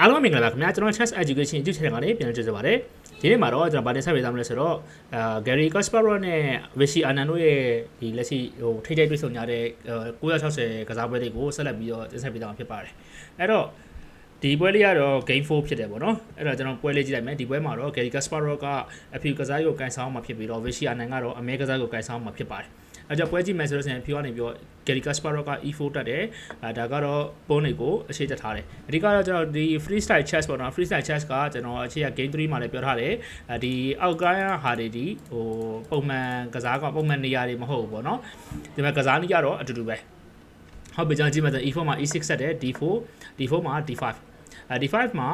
အားလုံးပဲမင်္ဂလာပါခင်ဗျာကျွန်တော် Chess Education YouTube channel ကနေပြန်လည်ကြိုဆိုပါရစေဒီနေ့မှာတော့ကျွန်တော်ဗာတင်ဆက်ပေးသွားမလဲဆိုတော့အာ Gary Kasparov နဲ့ Vichy Anand တို့ရဲ့ဒီလက်ရှိဟိုထိထိတွေ့ဆုံကြတဲ့960ကစားပွဲတွေကိုဆက်လက်ပြီးတော့တင်ဆက်ပေးသွားမှာဖြစ်ပါတယ်အဲ့တော့ဒီပွဲလေးကတော့ game 4ဖြစ်တယ်ပေါ့နော်အဲ့တော့ကျွန်တော်ပွဲလေးကြည့်လိုက်မယ်ဒီပွဲမှာတော့ Gary Kasparov ကအဖြူကစားကိုကန်ဆောင်မှာဖြစ်ပြီးတော့ Vichy Anand ကတော့အမဲကစားကိုကန်ဆောင်မှာဖြစ်ပါတယ် အဲကြောင့်ပွဲကြည့်မယ်ဆိုလို့ရှိရင်ဖြူကနေပြီးတော့ Gary Kasparov က E4 တက်တယ်အဲဒါကတော့ပုံနေကိုအခြေတက်ထားတယ်အဓိကတော့ကျွန်တော်ဒီ freestyle chess ပေါ့နော် freestyle chess ကကျွန်တော်အခြေက game 3မှာလည်းပြောထားတယ်အဲဒီအောက်ကဟာတွေဒီဟိုပုံမှန်ကစားကပုံမှန်နေရာတွေမဟုတ်ဘူးပေါ့နော်ဒီမှာကစားနေရတော့အတူတူပဲဟုတ်ပြီကျွန်တော်ကြည့်မယ်ဆို E4 မှာ E6 ဆက်တယ် D4 D4 မှာ D5 အဲ D5 မှာ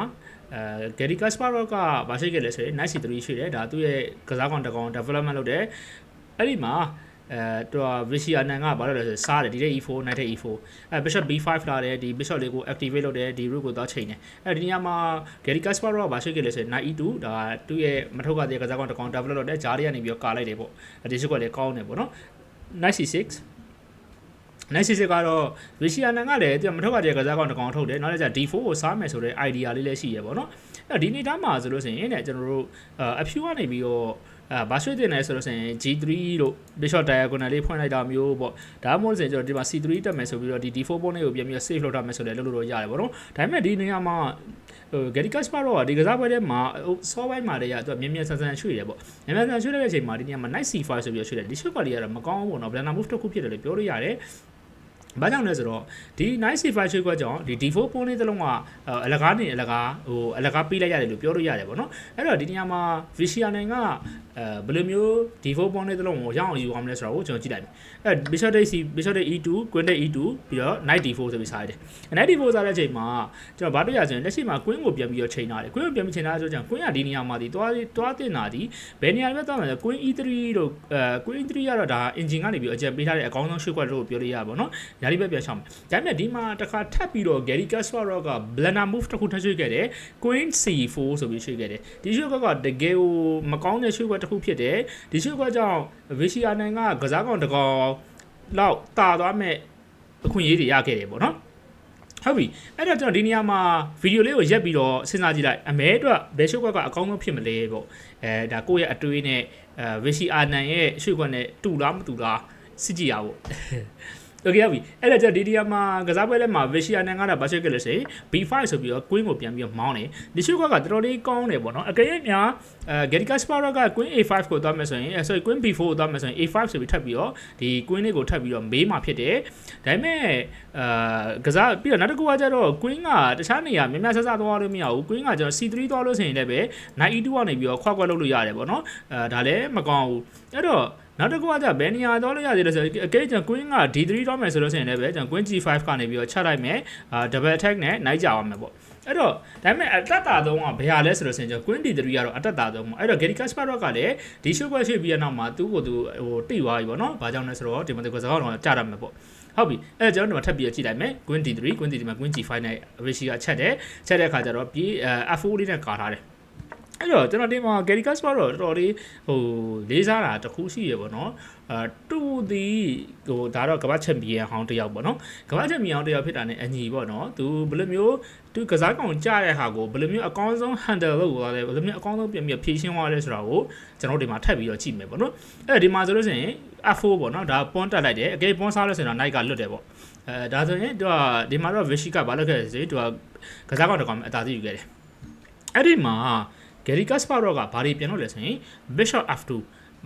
အဲ Gary Kasparov ကဘာရှိခဲ့လဲဆိုရင် knight c3 ရှိတယ်ဒါသူ့ရဲ့ကစားကောင်တကောင် development လုပ်တယ်အဲ့ဒီမှာ အဲတော့ Vichy Anand ကဘာလို့လဲဆိုစားတယ်ဒီတဲ့ E4 knight တဲ့ E4 အဲ bishop B5 လာတယ်ဒီ bishop လေးကို activate လုပ်တယ်ဒီ rook ကိုသွားချိန်တယ်အဲဒီနေရာမှာ Gary Kasparov ကဘာရှိခဲ့လဲဆိုရင် knight E2 ဒါသူ့ရဲ့မထုတ်ကတဲ့ကစားကောင်တကောင် develop လုပ်တယ်ဂျားတွေကနေပြီးတော့ကာလိုက်တယ်ပေါ့ဒီရှိကွက်လေးကောင်းတယ်ပေါ့နော် knight C6 နိုင်စစ်စစ်ကတော့ဗီရှီယာနန်ကလည်းသူမထုတ်ကြတဲ့ကစားကောင်တစ်ကောင်ထုတ်တယ်နောက်လည်းကျ D4 ကိုစားမယ်ဆိုတဲ့ idea လေးလည်းရှိရပေါ့နော်အဲ့ဒီနေ့သားမှာဆိုလို့ဆိုရင်တဲ့ကျွန်တော်တို့အဖြူကနေပြီးတော့ အာဘာရွှေ့တင်လဲဆိုလို့ဆိုရင် G3 တို့ Bishop diagonal လေးဖွင့်လိုက်တာမျိုးပေါ့ဒါမှမဟုတ်ဆိုရင်ကျွန်တော်ဒီမှာ C3 တက်မယ်ဆိုပြီးတော့ဒီ D4 ပုံးလေးကိုပြန်ပြီး save လုပ်ထားမယ်ဆိုလည်းလုပ်လို့ရတယ်ပေါ့နော်ဒါပေမဲ့ဒီနေရာမှာဟို Gary Kasparov ကဒီကစားပွဲထဲမှာဟိုစောပိုင်းမှာတည်းကသူကမြင်းမြန်းဆန်းဆန်းရွှေ့တယ်ပေါ့မြင်းမြန်းဆန်းရွှေ့တဲ့အချိန်မှာဒီနေရာမှာ knight c5 ဆိုပြီးရွှေ့တယ်ဒီ shot ကလေးကတော့မကောင်းဘူးပေါ့နော် blender move တစ်ခုဖြစ်တယ်လို့ပြောလို့ရတယ်ဘာကြောင့်လဲဆိုတော့ဒီ nice safe ချွေးခွက်ကြောင့်ဒီ D4 ပုံးလေးတစ်လုံးကအလကားနေအလကားဟိုအလကားပေးလိုက်ရတယ်လို့ပြောလို့ရတယ်ပေါ့နော်အဲ့တော့ဒီနေရာမှာ Vicia နိုင်က အဲဘယ်လိုမျိုး D4 ပုံးလေးတစ်လုံးကိုရအောင်ယူအောင်လဲဆိုတော့ကျွန်တော်ကြည့်လိုက်မယ်အဲ Bishop Day C Bishop Day E2 Queen Day E2 ပြီးတော့ Knight D4 ဆိုပြီးစားရတယ် Knight D4 စားတဲ့အချိန်မှာကျွန်တော်ဘာတွေ့ရဆိုရင်လက်ရှိမှာ Queen ကိုပြန်ပြီးတော့ချိန်ထားတယ် Queen ကိုပြန်ပြီးချိန်ထားဆိုကြရင် Queen ကဒီနေရာမှာဒီတွားတွားတင်တာဒီဘယ်နေရာပဲတောင်းလဲ Queen E3 တို့အဲ Queen E3 ကတော့ဒါ engine ကနေပြီးအကြံပေးထားတဲ့အကောင်းဆုံးရွှေ့ခွက်လို့ပြောလို့ရပါဘောနော်ညာဒီဘက်ပြန်ရှောင်းမယ်ဒါပေမဲ့ဒီမှာတစ်ခါထပ်ပြီးတော့ Gary Kasparov က blender move တစ်ခုထပ်ရွှေ့ခဲ့တယ် Queen C4 ဆိုပြီးရွှေ့ခဲ့တယ်ဒီရွှေ့ခွက်ကတကယ်ကိုမကောင်းတဲ့ရွှေ့ခွက်တစ်ခုဖြစ်တယ်ဒီရွှေ့ခွက်ကြောင့် Vicia နိုင်ကကစားကောင်တကောင်လောက်တာသွားမဲ့အခွင့်အရေးတွေရခဲ့တယ်ပေါ့နော်ဟုတ်ပြီအဲ့တော့ကျွန်တော်ဒီနေရာမှာဗီဒီယိုလေးကိုရက်ပြီးတော့စဉ်းစားကြည့်လိုက်အမဲအတွက်ဘယ်ရှုပ်ကွက်ကအကောင်းဆုံးဖြစ်မလဲပေါ့အဲဒါကိုယ့်ရဲ့အတွေးနဲ့အဲဗီစီအာနန်ရဲ့ရှုပ်ကွက်နဲ့တူလားမတူလားစစ်ကြည့်ရဖို့ โอเคပြီအဲ့ဒါကျဒီဒီယာမှာကစားပွဲထဲမှာ Vicia နဲ့ငါတာဘာရှက်ခဲ့လဲဆိုရင် B5 ဆိုပြီးတော့ Queen ကိုပြန်ပြီးတော့မောင်းတယ်ဒီရှုကကတော်တော်လေးကောင်းတယ်ပေါ့နော်အကယ်၍များအဲ Gary Kasparov က Queen A5 ကိုသွားမယ်ဆိုရင်အဲ sorry Queen B4 ကိုသွားမယ်ဆိုရင် A5 ဆိုပြီးထပ်ပြီးတော့ဒီ Queen လေးကိုထပ်ပြီးတော့မေးမှာဖြစ်တယ်ဒါပေမဲ့အာကစားပြီးတော့နောက်တစ်ခုကကျတော့ Queen ကတခြားနေရာများများဆဆသွားလို့မရဘူး Queen ကကျွန်တော် C3 သွားလို့ဆိုရင်လည်းပဲ Knight E2 ကနေပြီးတော့ခွက်ခွက်လုပ်လို့ရတယ်ပေါ့နော်အဲဒါလည်းမကောင်းဘူးအဲ့တော့ နောက်တစ်ခုကကြဘယ်နေရာသွားလို့ရသေးလဲဆိုတော့အကဲကျွန် queen က d3 တော့မယ်ဆိုလို့ရှိရင်လည်းပဲကျွန် queen g5 ကနေပြီးတော့ချလိုက်မယ်အာ double attack နဲ့နိုင်ကြအောင်မယ်ပေါ့အဲ့တော့ဒါပေမဲ့အတက်တာသုံးကဘယ်ဟာလဲဆိုလို့ရှိရင်ကျွန် queen d3 ကတော့အတက်တာသုံးပေါ့အဲ့တော့ Gary Kasparov ကလည်းဒီ show ပွဲရှိပြီးတဲ့နောက်မှာသူ့ကိုသူဟိုတိသွားပြီပေါ့နော်ဘာကြောင့်လဲဆိုတော့ဒီမှာသူကစကားတော့ကြားရမှာပေါ့ဟုတ်ပြီအဲ့တော့ကျွန်တော်တို့ထပ်ပြီးကြည့်လိုက်မယ် queen d3 queen d3 မှာ queen g5 နဲ့ rishi ကချက်တယ်ချက်တဲ့အခါကျတော့ပြေး f4 လေးနဲ့ကာထားတယ် အဲ့တော့ကျွန်တော်ဒီမှာ Gary Kasparov တော့တော်တော်လေးဟိုလေးစားတာတခုရှိရပေါ့နော်အာတူဒီဟိုဒါတော့ကမ္ဘာချန်ပီယံဟောင်းတယောက်ပေါ့နော်ကမ္ဘာချန်ပီယံဟောင်းတယောက်ဖြစ်တာ ਨੇ အညီပေါ့နော်သူဘယ်လိုမျိုးသူကစားကောင်ကြားတဲ့ဟာကိုဘယ်လိုမျိုးအကောင်းဆုံး handle လုပ်သွားလဲဘယ်လိုမျိုးအကောင်းဆုံးပြန်ပြီးဖြည့်ရှင်းသွားလဲဆိုတာကိုကျွန်တော်ဒီမှာထပ်ပြီးတော့ကြည့်မယ်ပေါ့နော်အဲ့ဒီမှာဆိုလို့ရှိရင် F4 ပေါ့နော်ဒါပွန်တက်လိုက်တယ်အကေပွန်စားလို့ဆိုရင်တော့ Knight ကလွတ်တယ်ပေါ့အဲဒါဆိုရင်သူကဒီမှာတော့ Vishi ကဘာလုပ်ခဲ့လဲဆိုရင်သူကကစားကောင်တစ်ကောင်အသာစီးယူခဲ့တယ်အဲ့ဒီမှာ Gary Kasparov ကဘာတွေပြန်လို့လဲဆိုရင် Bishop F2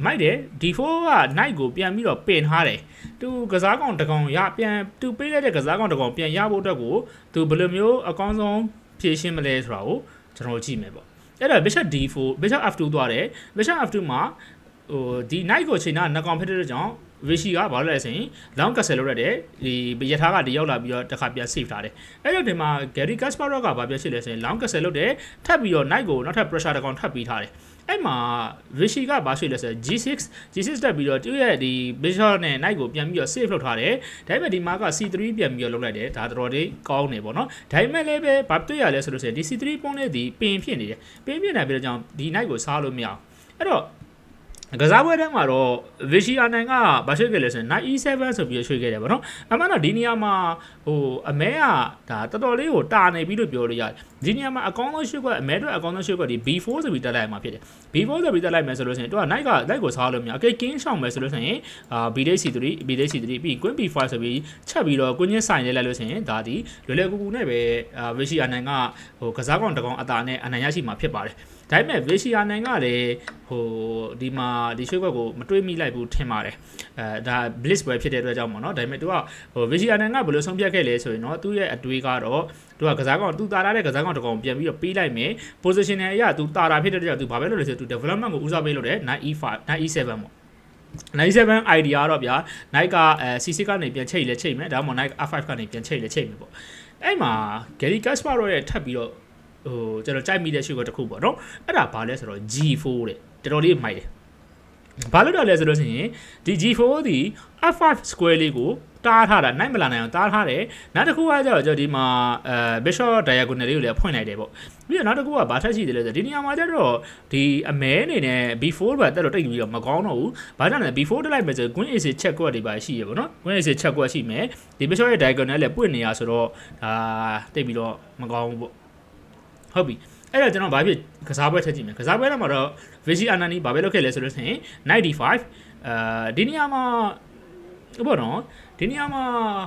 မိုက်တယ် D4 က knight ကိုပြန်ပြီးတော့ပင်ထားတယ်သူကစားကောင်တကောင်ရပြန်သူပေးလိုက်တဲ့ကစားကောင်တကောင်ပြန်ရဖို့အတွက်ကိုသူဘယ်လိုမျိုးအကောင်းဆုံးဖြည့်ရှင်းမလဲဆိုတာကိုကျွန်တော်ကြည့်မယ်ပေါ့အဲ့တော့ Bishop D4 Bishop F2 သွားတယ် Bishop F2 မှာဟိုဒီ knight ကိုချိန်တာနှစ်ကောင်ဖြစ်တဲ့ကြောင့် Vichy ကဘာလို့လဲဆိုရင် long castle လုပ်ရတယ်ဒီယထာကဒီရောက်လာပြီးတော့တစ်ခါပြန် save ထားတယ်အဲ့တော့ဒီမှာ Gary Kasparov ကဘာပြောရှိလဲဆိုရင် long castle လုပ်တယ်ထပ်ပြီးတော့ knight ကိုနောက်ထပ် pressure တစ်ကောင်ထပ်ပြီးထားတယ်အဲ့မှာ Vichy ကဘာရှိလဲဆိုတော့ G6 G6 တက်ပြီးတော့သူ့ရဲ့ဒီ bishop နဲ့ knight ကိုပြန်ပြီးတော့ save လုပ်ထားတယ်ဒါပေမဲ့ဒီမှာက C3 ပြန်ပြီးတော့လုပ်လိုက်တယ်ဒါတော်တော်လေးကောင်းနေပေါ့နော်ဒါပေမဲ့လည်းပဲဘာတွေ့ရလဲဆိုလို့ဆိုရင်ဒီ C3 ပုံးလေးဒီပင်ဖြစ်နေတယ်ပင်ဖြစ်နေပြီးတော့ကြောင့်ဒီ knight ကိုစားလို့မရအောင်အဲ့တော့ ကစားပွဲထဲမှာတော့ Vichy Anan ကဘာရွှေ့ခဲ့လဲဆိုရင် Knight E7 ဆိုပြီးရွှေ့ခဲ့တယ်ဗောနော်အမှန်တော့ဒီနေရာမှာဟိုအမဲကဒါတော်တော်လေးကိုတာနေပြီလို့ပြောလို့ရတယ်ဒီနေရာမှာအကောင်းဆုံးရွှေ့ကွက်အမဲအတွက်အကောင်းဆုံးရွှေ့ကွက်ဒီ B4 ဆိုပြီးတက်လိုက်မှာဖြစ်တယ် B4 ဆိုပြီးတက်လိုက်မယ်ဆိုလို့ရှိရင်တော့ Knight က Knight ကိုစားလို့မရအကေ King ရှောင်မယ်ဆိုလို့ရှိရင်အာ B8C3 B8C3 ပြီး Queen B5 ဆိုပြီးချက်ပြီးတော့ Queen ချင်းဆိုင်လေးလိုက်လို့ရှိရင်ဒါဒီလွယ်လွယ်ကူကူနဲ့ပဲအာ Vichy Anan ကဟိုကစားကောင်တကောင်အတာနဲ့အနိုင်ရရှိမှာဖြစ်ပါတယ် ဒါပေမဲ့ Vichy Anan ကလည်းဟိုဒီမှာဒီရွှေ့ကွက်ကိုမတွေးမိလိုက်ဘူးထင်ပါတယ်အဲဒါ bliss ပွဲဖြစ်တဲ့အတွက်ကြောင့်ပေါ့နော်ဒါပေမဲ့ तू ကဟို Vichy Anan ကဘယ်လိုဆုံးဖြတ်ခဲ့လဲဆိုရင်တော့သူ့ရဲ့အတွေးကတော့သူကကစားကောင်သူတာလာတဲ့ကစားကောင်တကောင်ပြန်ပြီးတော့ပေးလိုက်မယ် position နဲ့အရာသူတာတာဖြစ်တဲ့အတွက်ကြောင့်သူဘာပဲလုပ်လဲဆိုသူ development ကိုဦးစားပေးလုပ်တယ် Knight E5 Knight E7 ပေါ့97 idea တော့ဗျာ Nike ကအဲ C6 ကနေပြန်ချိတ်လဲချိတ်မယ်ဒါမှမဟုတ် Nike R5 ကနေပြန်ချိတ်လဲချိတ်မယ်ပေါ့အဲ့မှာ Gary Kasparov ရဲ့ထပ်ပြီးတော့ ဟိုကျွန်တော်ကြိုက်မိတဲ့ရှုပ်ကတစ်ခုပေါ့နော်အဲ့ဒါဘာလဲဆိုတော့ G4 တဲ့တော်တော်လေးမိုက်တယ်ဘာလို့တော့လဲဆိုလို့ရှိရင်ဒီ G4 ဒီ F5 square လေးကိုတားထားတာနိုင်မလာနိုင်အောင်တားထားတယ်နောက်တစ်ခုကကျတော့ကျွန်တော်ဒီမှာအဲ Bishop diagonal လေးကိုလည်းဖွင့်လိုက်တယ်ပေါ့ပြီးတော့နောက်တစ်ခုကဘာထက်ရှိတယ်လဲဆိုတော့ဒီနေရာမှာကျတော့ဒီအမဲအနေနဲ့ B4 ဘက်တက်တော့တိတ်ပြီးတော့မကောင်းတော့ဘူးဘာကြောင့်လဲ B4 တက်လိုက်မယ်ဆိုရင် Queen A6 check ကွက်တွေပါရှိရပေါ့နော် Queen A6 check ကွက်ရှိမယ်ဒီ Bishop ရဲ့ diagonal လည်းပွင့်နေရဆိုတော့ဒါတိတ်ပြီးတော့မကောင်းဘူးပေါ့ ဟုတ်ပြီအဲ့တော့ကျွန်တော်ဘာဖြစ်ကစားပွဲထက်ကြည့်မယ်ကစားပွဲထဲမှာတော့ Vichy Anani ဘာပဲလုပ်ခဲ့လဲဆိုလို့ရှိရင်95အဲဒီနေရာမှာဘောနော်ဒီနေရာမှာ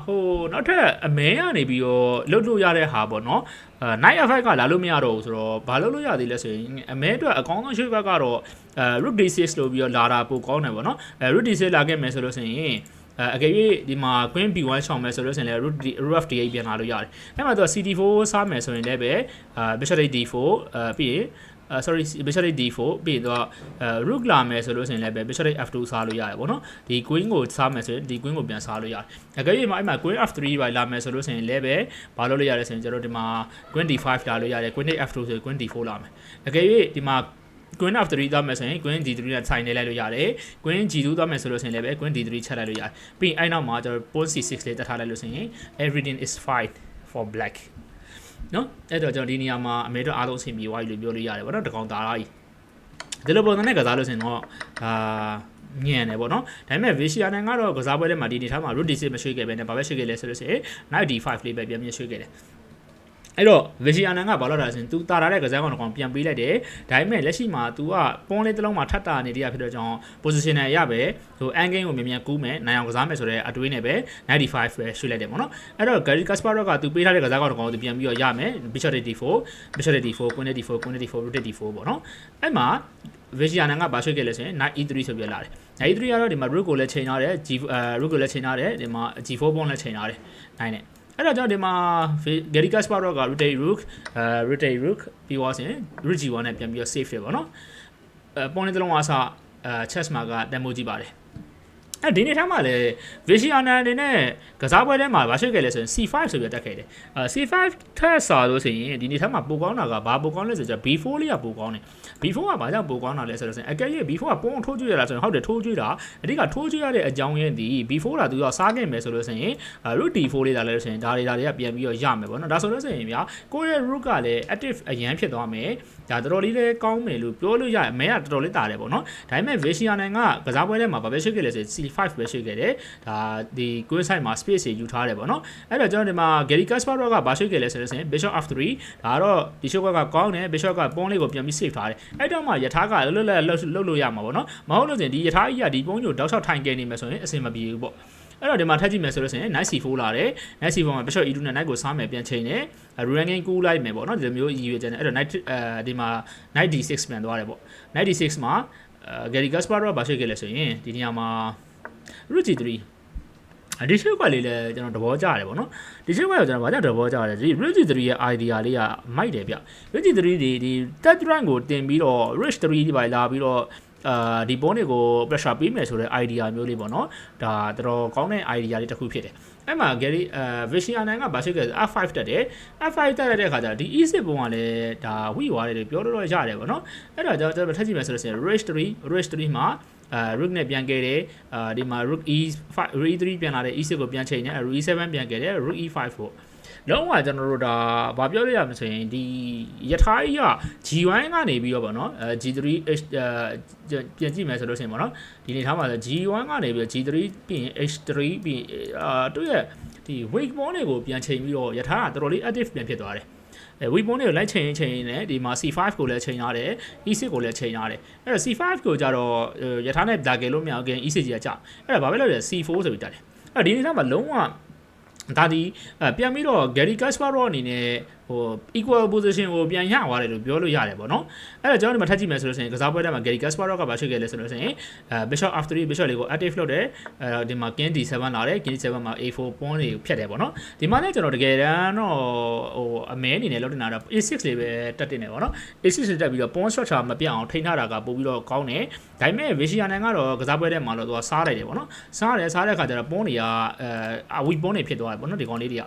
ဟိုနောက်ထပ်အမဲကနေပြီးတော့လှုပ်လို့ရတဲ့ဟာပေါ့နော်အဲ night effect ကလာလို့မရတော့ဘူးဆိုတော့ဘာလို့လို့ရသေးလဲဆိုရင်အမဲအတွက်အကောင်းဆုံးရွှေ့ဘက်ကတော့အဲ rook d6 လို့ပြီးတော့လာတာပိုကောင်းတယ်ပေါ့နော်အဲ rook d6 လာခဲ့မယ်ဆိုလို့ဆိုရင် အဲအကယ်၍ဒီမှာ queen b1 ရှောင်မယ်ဆိုလို့ဆိုရင်လည်း root root d8 ပြန်လာလို့ရတယ်အဲ့မှာသူက cd4 စားမယ်ဆိုရင်လည်းပဲအာ bishop d4 အဲပြီးရင်အဲ sorry bishop d4 ပြီးတော့အဲ rook လာမယ်ဆိုလို့ဆိုရင်လည်းပဲ bishop f2 စားလို့ရတယ်ပေါ့နော်ဒီ queen ကိုစားမယ်ဆိုရင်ဒီ queen ကိုပြန်စားလို့ရတယ်အကယ်၍မှာအဲ့မှာ queen f3 ပါလာမယ်ဆိုလို့ဆိုရင်လည်းပဲဘာလို့လို့ရတယ်ဆိုရင်ကျွန်တော်ဒီမှာ queen d5 လာလို့ရတယ် queen f2 ဆိုရင် queen d4 လာမယ်အကယ်၍ဒီမှာ queen of 3သွားမယ်ဆိုရင် queen g3 နဲ့ဆိုင်နေလိုက်လို့ရတယ် queen g2 သွားမယ်ဆိုလို့ဆိုရင်လည်းပဲ queen d3 ချက်လိုက်လို့ရတယ်ပြီးရင်အဲ့နောက်မှာကျွန်တော် pawn c6 လေးတက်ထားလိုက်လို့ဆိုရင် everything is fine for black နော်အဲ့တော့ကျွန်တော်ဒီနေရာမှာအမေတို့အားလုံးအဆင်ပြေသွားပြီလို့ပြောလို့ရတယ်ဗောနော်တကောင်သားကြီးဒီလိုပုံစံနဲ့ကစားလို့ဆိုရင်တော့အာညံတယ်ပေါ့နော်ဒါပေမဲ့ Vicia နဲ့ကတော့ကစားပွဲထဲမှာဒီနေထားမှာ root d6 မရွှေ့ခဲ့ပဲနဲ့ဘာပဲရွှေ့ခဲ့လဲဆိုလို့ဆိုရင် knight d5 လေးပဲပြန်ပြန်ရွှေ့ခဲ့တယ် အဲ့တော့ Vision အနန်ကဘာလို့လဲဆိုရင် तू တာတာတဲ့ကစားကောင်ကောင်ပြန်ပေးလိုက်တယ်ဒါပေမဲ့လက်ရှိမှာ तू ကပွန်းလေးတစ်လုံးမှာထပ်တာနေတရားဖြစ်တော့ကြောင့် position နဲ့ရပဲဟို end game ကိုမြန်မြန်ကူးမယ်နိုင်အောင်ကစားမယ်ဆိုတဲ့အတွေးနဲ့ပဲ95ပဲရွှေ့လိုက်တယ်ပေါ့နော်အဲ့တော့ Gary Kasparov က तू ပေးထားတဲ့ကစားကောင်ကောင်ကို तू ပြန်ပြီးတော့ရမယ် Bishop d4 Bishop d4 Queen d4 Queen d4 Rook d4 ပေါ့နော်အဲ့မှာ Vision ကဘာရွှေ့ခဲ့လဲဆိုရင် knight e3 ဆိုပြီးလာတယ် knight e3 ကတော့ဒီမှာ rook ကိုလည်းချိန်ထားတယ် g အဲ rook ကိုလည်းချိန်ထားတယ်ဒီမှာ g4 pawn လည်းချိန်ထားတယ်နိုင်တယ် အဲ့တော့ကျွန်တော်ဒီမှာ Gary Kasparov က rotate rook အဲ rotate rook ပြီးသွားရင် rook g1 နဲ့ပြန်ပြီးတော့ save တယ်ပေါ့နော်အဲပုံလေးတစ်လုံးအားစအဲ chess မှာကတန်မိုးကြည့်ပါတယ် အဲဒီနေ့ထားမှာလည်း Vision အနေနဲ့ကစားပွဲထဲမှာဗာရှိခဲ့လဲဆိုရင် C5 ဆိုပြီးတက်ခဲ့တယ်အဲ C5 ထက်စာလို့ဆိုရင်ဒီနေ့ထားမှာပိုကောင်းတာကဘာပိုကောင်းလဲဆိုတော့ B4 လေးကပိုကောင်းတယ် B4 ကဘာကြောင့်ပိုကောင်းတာလဲဆိုတော့အကယ်၍ B4 ကပုံထိုးကြွရတာဆိုရင်ဟုတ်တယ်ထိုးကြွတာအဓိကထိုးကြွရတဲ့အကြောင်းရင်းဒီ B4 ကသူကစားခဲ့မယ်ဆိုလို့ဆိုရင် root D4 လေးလာလဲဆိုရင်ဒါတွေဒါတွေကပြန်ပြီးတော့ရမယ်ပေါ့နော်ဒါဆိုလို့ဆိုရင်ဗျာကိုယ့်ရဲ့ root ကလည်း active အရန်ဖြစ်သွားမယ် ဒါတော်တော်လေးလည်းကောင်းမယ်လို့ပြောလို့ရတယ်မဲကတော်တော်လေးတာတယ်ပေါ့နော်ဒါပေမဲ့ Vision နိုင်ကကစားပွဲထဲမှာဘာပဲရှိခဲ့လဲဆို C5 ပဲရှိခဲ့တယ်ဒါဒီ queen side မှာ space တွေယူထားတယ်ပေါ့နော်အဲ့တော့ကျွန်တော်ဒီမှာ Gary Kasparov ကဘာရှိခဲ့လဲဆိုတော့ Bishop F3 ဒါတော့ဒီ shot ကကောင်းတယ် Bishop က pawn လေးကိုပြန်ပြီး save ထားတယ်အဲ့တော့မှယထာကလွတ်လပ်လှုပ်လှုပ်လို့ရမှာပေါ့နော်မဟုတ်လို့ဆိုရင်ဒီယထာကြီးကဒီပုံးကိုတောက်လျှောက်ထိုင်ခဲ့နေမယ်ဆိုရင်အဆင်မပြေဘူးပေါ့ အဲ့တော့ဒီမှာထပ်ကြည့်မယ်ဆိုလို့ဆိုရင် knight c4 လာတယ် knight c4 မှာ bishop e2 နဲ့ knight ကိုစားမယ်ပြန်ချိန်တယ် ruling game ကူးလိုက်မယ်ပေါ့နော်ဒီလိုမျိုးရည်ရွယ်ချက်နဲ့အဲ့တော့ knight အဲဒီမှာ knight d6 ပြန်သွားတယ်ပေါ့ knight d6 မှာ Gary Kasparov ကဘာရှိခဲ့လဲဆိုရင်ဒီနေရာမှာ rook g3 ဒီရှုပ်ကလေးလည်းကျွန်တော်သဘောကျတယ်ဗောနော်ဒီရှုပ်ကကျွန်တော်ဘာကြောင့်သဘောကျလဲဒီ Rich 3ရဲ့ idea လေးကမိုက်တယ်ဗျ Rich 3ဒီဒီ Ted Rank ကိုတင်ပြီးတော့ Rich 3ဒီပါလာပြီးတော့ အာဒီပုံးတွေကို pressure ပေးမယ်ဆိုတဲ့ idea မျိုးလေးပေါ့နော်ဒါတော်တော်ကောင်းတဲ့ idea လေးတစ်ခုဖြစ်တယ်အဲ့မှာ Gary အဲ Vision နိုင်ကဘာရှိခဲ့လဲ F5 တက်တယ် F5 တက်ရတဲ့ခါကျတော့ဒီ E6 ပုံကလည်းဒါဝိသွားတယ်လို့ပြောလို့တော့ရတယ်ပေါ့နော်အဲ့တော့ကျွန်တော်ထပ်ကြည့်မယ်ဆိုလို့ရှိရင် Rich 3 Rich 3မှာအဲ rook နဲ့ပြန်ခဲ့တယ်အာဒီမှာ rook e5 rook e3 ပြန်လာတဲ့ e6 ကိုပြန်ချိန်တယ် rook e7 ပြန်ခဲ့တယ် rook e5 ပေါ့ လုံးဝကျွန်တော်တို့ဒါဘာပြောလို့ရမလဲဆိုရင်ဒီယထာကြီးက G1 ကနေပြီးတော့ဗောနော်အဲ G3H အဲပြန်ကြည့်မယ်ဆိုလို့ရှိရင်ဗောနော်ဒီနေထားမှာဆို G1 ကနေပြီးတော့ G3 ပြီးရင် H3 ပြီးရင်အာသူ့ရဲ့ဒီ wake bond တွေကိုပြန်ချိန်ပြီးတော့ယထာကတော်တော်လေး active ပြန်ဖြစ်သွားတယ်အဲ wake bond တွေကိုလိုက်ချိန်ရင်ချိန်နေဒီမှာ C5 ကိုလည်းချိန်ရတယ် E6 ကိုလည်းချိန်ရတယ်အဲ့တော့ C5 ကိုကြတော့ယထာနဲ့ဒါကယ်လို့မရအောင် E6 ကြီးကကြာအဲ့ဒါဘာပဲလို့လဲ C4 ဆိုပြီးတက်တယ်အဲ့ဒီနေသားမှာလုံးဝ ဒါဒီပြန်ပြီးတော့ Gary Kasparov အနေနဲ့ဟို equal position ကိုပြန်ရသွားတယ်လို့ပြောလို့ရတယ်ပေါ့နော်အဲ့တော့ကျွန်တော်ဒီမှာထပ်ကြည့်မယ်ဆိုလို့ရှိရင်ကစားပွဲထဲမှာ Gary Kasparov ကဘာရှိခဲ့လဲဆိုလို့ရှိရင်အဲ Bishop F3 Bishop လေးကို active လုပ်တယ်အဲဒီမှာ King D7 လာတယ် King D7 မှာ A4 pawn တွေကိုဖြတ်တယ်ပေါ့နော်ဒီမှာလည်းကျွန်တော်တကယ်တမ်းတော့ဟိုအမဲအနေနဲ့လုပ်တင်တာတော့ A6 လေးပဲတက်တင်တယ်ပေါ့နော် A6 လေးတက်ပြီးတော့ pawn structure မပြတ်အောင်ထိန်းထားတာကပို့ပြီးတော့ကောင်းတယ်ဒါပေမဲ့ Vision နိုင်ကတော့ကစားပွဲထဲမှာတော့သူကစားလိုက်တယ်ပေါ့နော်စားတယ်စားတဲ့အခါကျတော့ pawn တွေကအဲ weak pawn တွေဖြစ်သွားတယ်ပေါ့နော်ဒီကောင်လေးတွေကအဲ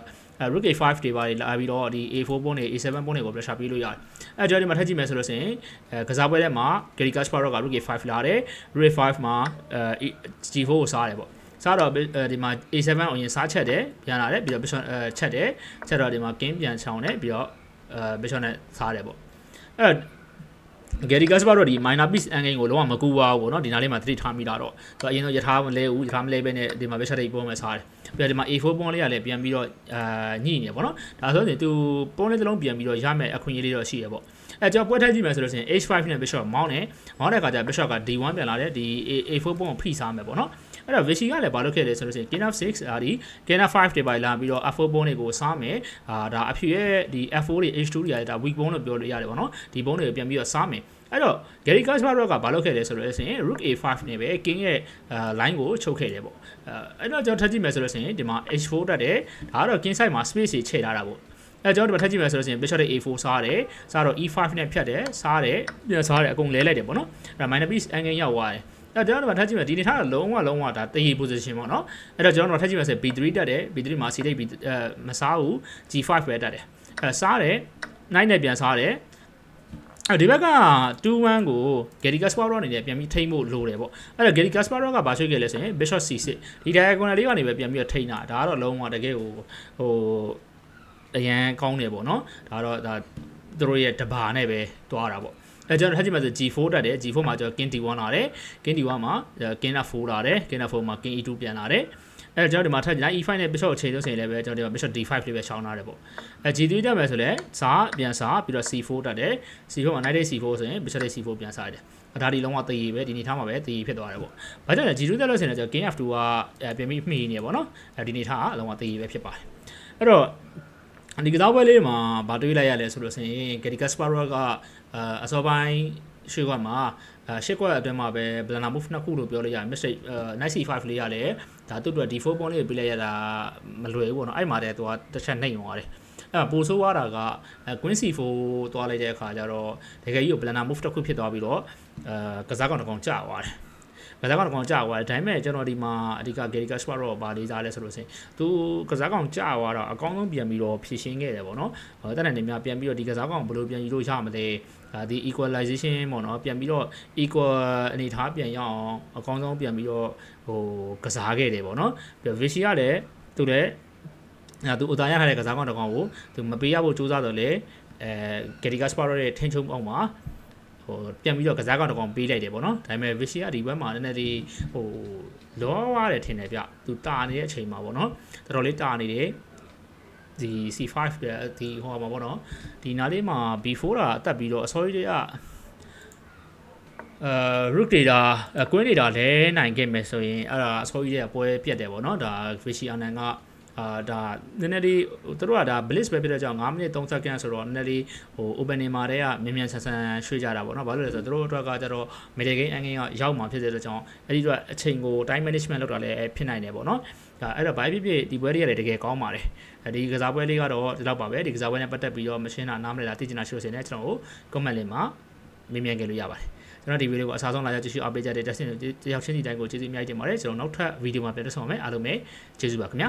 rook a5 တွေပါလာပြီးတော့ဒီ a4 ပုံးတွေ a7 ပုံးတွေကို pressure ပေးလို့ရတယ်အဲကျွန်တော်ဒီမှာထပ်ကြည့်မယ်ဆိုလို့ရှိရင်အဲကစားပွဲထဲမှာ Gary Kasparov က rook a5 လာတယ် rook a5 မှာအဲ g4 ကိုစားတယ်ပေါ့စားတော့ဒီမှာ a7 အရင်စားချက်တယ်ပြန်လာတယ်ပြီးတော့ bishop အဲချက်တယ်ချက်တော့ဒီမှာ king ပြန်ချောင်းတယ်ပြီးတော့အဲ bishop နဲ့စားတယ်ပေါ့အဲ့ဂ ယ်ရီဂတ်စပါတော့ဒီ minor piece angle ကိုလုံးဝမကူပါဘူးပေါ့နော်ဒီနားလေးမှာသတိထားမိတာတော့သူအရင်တော့ယထာမလဲဘူးယထာမလဲပဲနဲ့ဒီမှာ bishop တွေပုံမဲ့စားတယ်ပြီးတော့ဒီမှာ A4 ပုံးလေးကလည်းပြန်ပြီးတော့အာညှိနေပေါ့နော်ဒါဆိုရင်သူပုံးလေးတစ်လုံးပြန်ပြီးတော့ရမယ်အခွင့်အရေးလေးတော့ရှိရပေါ့ အဲကျွန်တော်ပွဲထည့်ကြည့်မယ်ဆိုလို့ရှိရင် H5 နဲ့ Bishop မောင်းတယ်မောင်းတဲ့အခါကျ Bishop က D1 ပြန်လာတယ်ဒီ A4 ပုံးကိုဖိစားမယ်ပေါ့နော်အဲ့တော့ Vichy ကလည်းဘာလုပ်ခဲ့လဲဆိုလို့ရှိရင် King of 6အာဒီ King of 5တွေပါလာပြီးတော့ F4 ပုံးတွေကိုစားမယ်အာဒါအဖြစ်ရဲ့ဒီ F4 တွေ H2 တွေရတယ်ဒါ weak ပုံးလို့ပြောလို့ရတယ်ပေါ့နော်ဒီပုံးတွေကိုပြန်ပြီးတော့စားမယ်အဲ့တော့ Gary Kasparov ကဘာလုပ်ခဲ့လဲဆိုတော့ဆိုရင် Rook A5 နဲ့ပဲ King ရဲ့ line ကိုချုပ်ခဲ့တယ်ပေါ့အဲ့တော့ကျွန်တော်ထပ်ကြည့်မယ်ဆိုလို့ဆိုရင်ဒီမှာ H4 တက်တယ်ဒါကတော့ King side မှာ space တွေချိန်ထားတာပေါ့ အဲကျွန်တော်ဒီမှာထပ်ကြည့်မယ်ဆိုလို့ရှိရင် bishop နဲ့ a4 စားတယ်စားတော့ e5 နဲ့ဖြတ်တယ်စားတယ်ပြန်စားတယ်အကုန်လဲလိုက်တယ်ပေါ့နော်အဲ minor piece angle ရောက်သွားတယ်အဲ့တော့ကျွန်တော်တို့ထပ်ကြည့်မယ်ဒီနေထားတော့လုံးဝလုံးဝဒါတရေ position ပေါ့နော်အဲ့တော့ကျွန်တော်တို့ထပ်ကြည့်မယ်ဆို b3 တက်တယ် b3 မှာ c လိပ် b အဲမစားဘူး g5 ပဲတက်တယ်အဲစားတယ်နိုင်နဲ့ပြန်စားတယ်အဲဒီဘက်က2-1ကို Gary Kasparov အနေနဲ့ပြန်ပြီးထိမ့်ဖို့လိုတယ်ပေါ့အဲ့တော့ Gary Kasparov ကဘာဆွေးခဲ့လဲဆိုရင် Bishop C6 ဒီ diagonal လေးကနေပဲပြန်ပြီးထိမ့်တာဒါကတော့လုံးဝတကယ်ဟိုဟိုအ ရန်ကောင်းတယ်ပေါ့နော်ဒါတော့ဒါသူတို့ရဲ့တဘာနဲ့ပဲတွားတာပေါ့အဲကျွန်တော်ထပ်ကြည့်မှဆို G4 တက်တယ် G4 မှာကျွန်တော် King D1 လာတယ် King D1 မှာ King F4 လာတယ် King F4 မှာ King E2 ပြန်လာတယ်အဲကျွန်တော်ဒီမှာထပ်ကြည့် E5 နဲ့ Bishop အချိန်လို့ဆိုရင်လည်းပဲကျွန်တော်ဒီမှာ Bishop D5 လေးပဲရှောင်းထားတယ်ပေါ့အဲ G3 တက်မယ်ဆိုလည်းစားပြန်စားပြီးတော့ C4 တက်တယ် C4 မှာ Knight C4 ဆိုရင် Bishop C4 ပြန်စားတယ်ဒါဒီလုံးဝတည်ရပဲဒီနေထားမှာပဲတည်ဖြစ်သွားတယ်ပေါ့။ဘာကြောင့်လဲ G2 တက်လို့ဆိုရင်တော့ King F2 ကပြန်ပြီးမှီနေပေါ့နော်။အဲဒီနေထားကအလုံးဝတည်ရပဲဖြစ်ပါတယ်။အဲ့တော့ ဒီကစားပွဲလေးမှာဗာတွေးလိုက်ရလဲဆိုလို့ဆိုရင် Gary Kasparov ကအစောပိုင်းရွှေကွက်မှာအဲရှစ်ကွက်အတွင်းမှာပဲ banana move နှစ်ခုလို့ပြောလို့ရတယ် mistake အဲ knight c5 လေးရတယ်ဒါသူ့အတွက် d4 pawn လေးပြလိုက်ရတာမလွယ်ဘူးပေါ့နော်အဲ့မှာတည်းသူကတစ်ချက်နှိမ့်သွားတယ်အဲ့ပိုဆိုးသွားတာက queen c4 သွားလိုက်တဲ့အခါကျတော့တကယ်ကြီးကို banana move တစ်ခုဖြစ်သွားပြီးတော့အဲကစားကောင်တစ်ကောင်ကျသွားတယ် ကစားကောင်ကောင်ကြာသွားတယ်ဒါပေမဲ့ကျွန်တော်ဒီမှာအဓိက Gary Kasparov ဘာလေးစားလဲဆိုလို့ဆိုရင်သူကစားကောင်ကြာသွားတော့အကောင်းဆုံးပြန်ပြီးတော့ဖြည့်ရှင်းခဲ့တယ်ပေါ့နော်ဟိုတက်တဲ့နေများပြန်ပြီးတော့ဒီကစားကောင်ဘယ်လိုပြန်ယူလို့ရမလဲဒါဒီ equalization ပေါ့နော်ပြန်ပြီးတော့ equal အနေထားပြန်ရအောင်အကောင်းဆုံးပြန်ပြီးတော့ဟိုကစားခဲ့တယ်ပေါ့နော်ပြီးတော့ Vichy ကလည်းသူလည်းအဲသူအတားရထားတဲ့ကစားကောင်တစ်ကောင်ကိုသူမပေးရဖို့စူးစမ်းတော့လေအဲ Gary Kasparov ရဲ့ထင်းချုံအောင်မှာ ဟိုပြန်ပြီးတော့ကစားကောင်တစ်ကောင်ပေးလိုက်တယ်ပေါ့နော်ဒါပေမဲ့ Vichy ကဒီဘက်မှာနည်းနည်းလေးဟိုလောရတယ်ထင်တယ်ဗျသူတာနေတဲ့အချိန်မှာပေါ့နော်တော်တော်လေးတာနေတယ်ဒီ C5 ပဲဒီဟိုမှာပေါ့နော်ဒီနားလေးမှာ B4 တာအတက်ပြီးတော့အစောကြီးတည်းကအဲ rook data queen data လဲနိုင်ခဲ့မယ်ဆိုရင်အဲ့ဒါအစောကြီးတည်းကပွဲပြတ်တယ်ပေါ့နော်ဒါ Vichy Anand က အာဒါနည်းနည်းလေးသူတို့ကဒါ bliss ပဲဖြစ်တဲ့ကြောင့်9မိနစ်3စက္ကန့်ဆိုတော့နည်းနည်းလေးဟို opening မှာတည်းကမြန်မြန်ဆန်ဆန်ရွှေ့ကြတာပေါ့နော်ဘာလို့လဲဆိုတော့သူတို့အတွက်ကကျတော့ middle game angle ကရောက်မှာဖြစ်တဲ့ကြောင့်အဲ့ဒီတော့အချိန်ကို time management လုပ်တာလည်းဖြစ်နိုင်တယ်ပေါ့နော်ဒါအဲ့တော့ဘာဖြစ်ဖြစ်ဒီပွဲလေးရတယ်တကယ်ကောင်းပါတယ်ဒီကစားပွဲလေးကတော့ဒီလောက်ပါပဲဒီကစားပွဲနဲ့ပတ်သက်ပြီးတော့မရှင်းတာနားမလည်တာသိချင်တာရှိလို့ဆိုရင်လည်းကျွန်တော်ကို comment လေးမှာမေးမြန်းခဲ့လို့ရပါတယ်ကျွန်တော်ဒီဗီဒီယိုကိုအစားဆုံးလာကြကြည့်ရှုအားပေးကြတဲ့တက်ဆင်တယောက်ချင်းစီတိုင်းကိုကျေးဇူးအများကြီးတင်ပါတယ်ကျွန်တော်နောက်ထပ်ဗီဒီယိုမှာပြန်တွေ့ဆုံပါမယ်အားလုံးပဲကျေးဇူးပါခင်ဗျာ